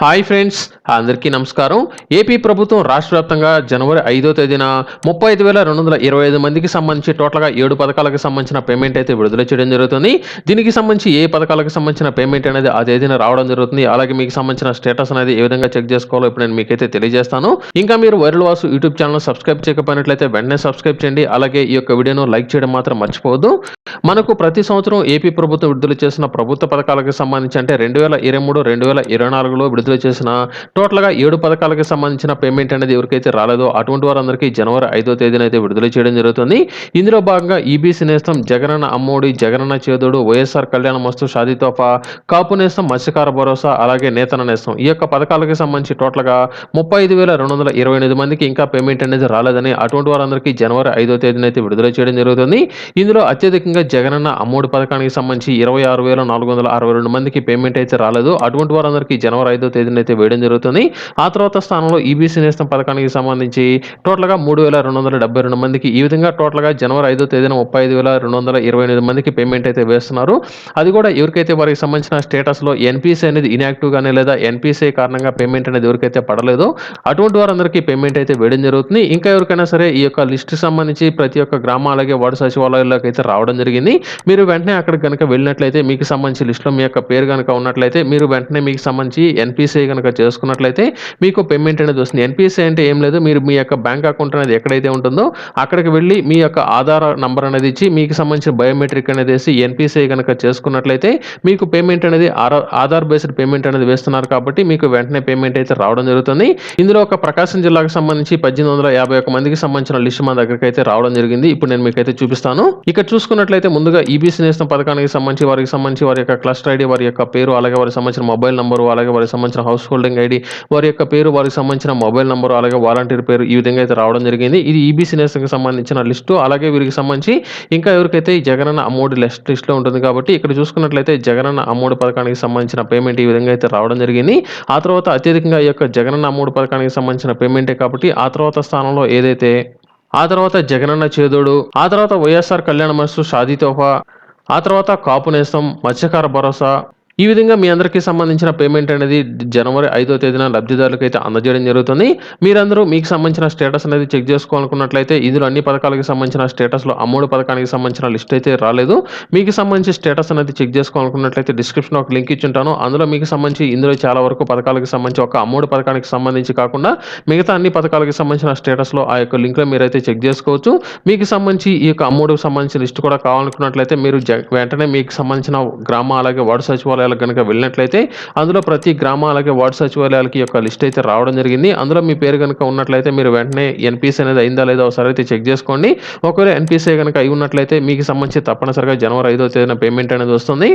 Hi friends అందరికీ నమస్కారం. AP ప్రభుత్వం రాష్ట్ర వ్యాప్తంగా జనవరి ఐదో తేదీన ముప్పై ఐదు వేల రెండు వందల ఇరవై ఐదు మందికి సంబంధించి టోటల్గా ఏడు పథకాలకు సంబంధించిన పేమెంట్ అయితే విడుదల చేయడం జరుగుతుంది. దీనికి సంబంధించి ఏ పథకాలకు సంబంధించిన పేమెంట్ అనేది ఆ తేదీన రావడం జరుగుతుంది. అలాగే మీకు సంబంధించిన స్టేటస్ అనేది ఏ విధంగా చెక్ చేసుకోవాలో ఇప్పుడు నేను మీకైతే తెలియజేస్తాను. ఇంకా మీరు viral Vasu YouTube channel subscribe చేయకపోయినట్లయితే వెంటనే సబ్స్క్రైబ్ చేయండి. అలాగే ఈ యొక్క వీడియోను లైక్ చేయడం మాత్రం మర్చిపోవద్దు. మనకు ప్రతి సంవత్సరం ఏపీ ప్రభుత్వం విడుదల చేసిన ప్రభుత్వ పథకాలకు సంబంధించి అంటే రెండు వేల ఇరవై మూడు రెండు వేల ఇరవై నాలుగులో విడుదల చేసిన టోటల్గా ఏడు పథకాలకు సంబంధించిన పేమెంట్ అనేది ఎవరికైతే రాలేదో అటువంటి వారందరికీ జనవరి ఐదో తేదీన అయితే విడుదల చేయడం జరుగుతుంది. ఇందులో భాగంగా ఈబీసీ నేస్తం జగనన్న అమ్మోడి జగనన్న చేదోడు వైఎస్ఆర్ కళ్యాణ మస్తు షాదీతోఫా కాపు నేస్తం మత్స్యకార భరోసా అలాగే నేతన నేస్తం. ఈ యొక్క పథకాలకు సంబంధించి టోటల్గా ముప్పై ఐదు వేల రెండు వందల ఇరవై ఎనిమిది మందికి ఇంకా పేమెంట్ అనేది రాలేదని అటువంటి వారందరికీ జనవరి ఐదో తేదీన అయితే విడుదల చేయడం జరుగుతుంది. ఇందులో అత్యధికంగా జగనన్న అమ్మోడి పథకానికి సంబంధించి ఇరవై ఆరు వేల నాలుగు వందల అరవై రెండు మందికి పేమెంట్ అయితే రాలేదు. అటువంటి వారందరికీ జనవరి ఐదో తేదీన అయితే వేయడం జరుగుతుంది. ఆ తర్వాత స్థానంలో ఈబీసీ నేస్తం పథకానికి సంబంధించి టోటల్గా మూడు వేల రెండు వందల డెబ్బై రెండు మందికి ఈ విధంగా టోటల్గా జనవరి ఐదో తేదీన ముప్పై ఐదు వేల రెండు వందల ఇరవై ఎనిమిది మందికి పేమెంట్ అయితే వేస్తున్నారు. అది కూడా ఎవరికైతే వారికి సంబంధించిన స్టేటస్లో ఎన్పిసి అనేది ఇన్యాక్టివ్ గానే లేదా ఎన్పిసి కారణంగా పేమెంట్ అనేది ఎవరికైతే పడలేదో అటువంటి వారందరికీ పేమెంట్ అయితే వేయడం జరుగుతుంది. ఇంకా ఎవరికైనా సరే ఈ యొక్క లిస్ట్ సంబంధించి ప్రతి ఒక్క గ్రామ అలాగే వార్డు సచివాలయాల్లోకి అయితే రావడం జరిగింది. మీరు వెంటనే అక్కడ కనుక వెళ్ళినట్లయితే మీకు సంబంధించి లిస్టులో మీ యొక్క పేరు కనుక ఉన్నట్లయితే మీరు వెంటనే మీకు సంబంధించి ఎన్పిసిఐ కనుక చేసుకున్నట్లయితే మీకు పేమెంట్ అనేది వస్తుంది. ఎన్పిసిఐ అంటే ఏం లేదు. మీరు మీ యొక్క బ్యాంక్ అకౌంట్ అనేది ఎక్కడైతే ఉంటుందో అక్కడికి వెళ్ళి మీ యొక్క ఆధార్ నంబర్ అనేది ఇచ్చి మీకు సంబంధించిన బయోమెట్రిక్ అనేది వేసి ఎన్పిసిఐ కనుక చేసుకున్నట్లయితే మీకు పేమెంట్ అనేది ఆధార్ బేస్డ్ పేమెంట్ అనేది వేస్తున్నారు కాబట్టి మీకు వెంటనే పేమెంట్ అయితే రావడం జరుగుతుంది. ఇందులో ఒక ప్రకాశం జిల్లాకు సంబంధించి పద్దెనిమిది వందల యాభై ఒక మందికి సంబంధించిన లిస్ట్ మన దగ్గరికి అయితే రావడం జరిగింది. ఇప్పుడు నేను మీకు అయితే చూపిస్తాను. ఇక్కడ చూసుకున్నట్లయితే ముందుగా ఈబీసీ నేస్తం పథకానికి సంబంధించి వారికి సంబంధించి వారి యొక్క క్లస్టర్ ఐడి వారి యొక్క పేరు అలాగే వారికి సంబంధించిన మొబైల్ నంబరు అలాగే వారికి సంబంధించిన హౌస్ హోల్డింగ్ ఐడి వారి యొక్క పేరు వారికి సంబంధించిన మొబైల్ నెంబర్ అలాగే వాలంటీర్ పేరు ఈ విధంగా అయితే రావడం జరిగింది. ఇది ఈబీసీ నేషన్కి సంబంధించిన లిస్టు. అలాగే వీరికి సంబంధించి ఇంకా ఎవరికైతే ఈ జగనన్న అమ్మోడి లిస్ట్ లిస్ట్లో ఉంటుంది కాబట్టి ఇక్కడ చూసుకున్నట్లయితే జగనన్న అమ్మోడి పథకానికి సంబంధించిన పేమెంట్ ఈ విధంగా అయితే రావడం జరిగింది. ఆ తర్వాత అత్యధికంగా ఈ యొక్క జగనన్న అమ్మోడి పథకానికి సంబంధించిన పేమెంటే కాబట్టి ఆ తర్వాత స్థానంలో ఏదైతే ఆ తర్వాత జగనన్న చేదోడు ఆ తర్వాత వైఎస్ఆర్ కళ్యాణ మనసు షాదీ తోఫా ఆ తర్వాత కాపు నేస్తం మత్స్యకార భరోసా ఈ విధంగా మీ అందరికీ సంబంధించిన పేమెంట్ అనేది జనవరి ఐదో తేదీన లబ్ధిదారులకు అయితే అందజేయడం జరుగుతుంది. మీరందరూ మీకు సంబంధించిన స్టేటస్ అనేది చెక్ చేసుకోవాలనుకున్నట్లయితే ఇందులో అన్ని పథకాలకు సంబంధించిన స్టేటస్లో అమ్మోడు పథకానికి సంబంధించిన లిస్ట్ అయితే రాలేదు. మీకు సంబంధించి స్టేటస్ అనేది చెక్ చేసుకోవాలనుకున్నట్లయితే డిస్క్రిప్షన్ ఒక లింక్ ఇచ్చుంటాను. అందులో మీకు సంబంధించి ఇందులో చాలా వరకు పథకాలకు సంబంధించి ఒక అమ్మోడు పథకానికి సంబంధించి కాకుండా మిగతా అన్ని పథకాలకు సంబంధించిన స్టేటస్లో ఆ యొక్క లింక్లో మీరైతే చెక్ చేసుకోవచ్చు. మీకు సంబంధించి ఈ యొక్క అమ్మోడుకు సంబంధించిన లిస్ట్ కూడా కావాలనుకున్నట్లయితే మీరు జ- వెంటనే మీకు సంబంధించిన గ్రామ అలాగే వార్డు సచివాలయాలకు కనుక వెళ్ళినట్లయితే అందులో ప్రతి గ్రామాలకి వార్డ్ వార్డు సచివాలయాలకి యొక్క లిస్ట్ అయితే రావడం జరిగింది. అందులో మీ పేరు కనుక ఉన్నట్లయితే మీరు వెంటనే ఎన్పిసి అనేది అయిందా లేదా ఒకసారి అయితే చెక్ చేసుకోండి. ఒకవేళ ఎన్పిసి కనుక అయి ఉన్నట్లయితే మీకు సంబంధించి తప్పనిసరిగా జనవరి ఐదో తేదీన పేమెంట్ అనేది వస్తుంది.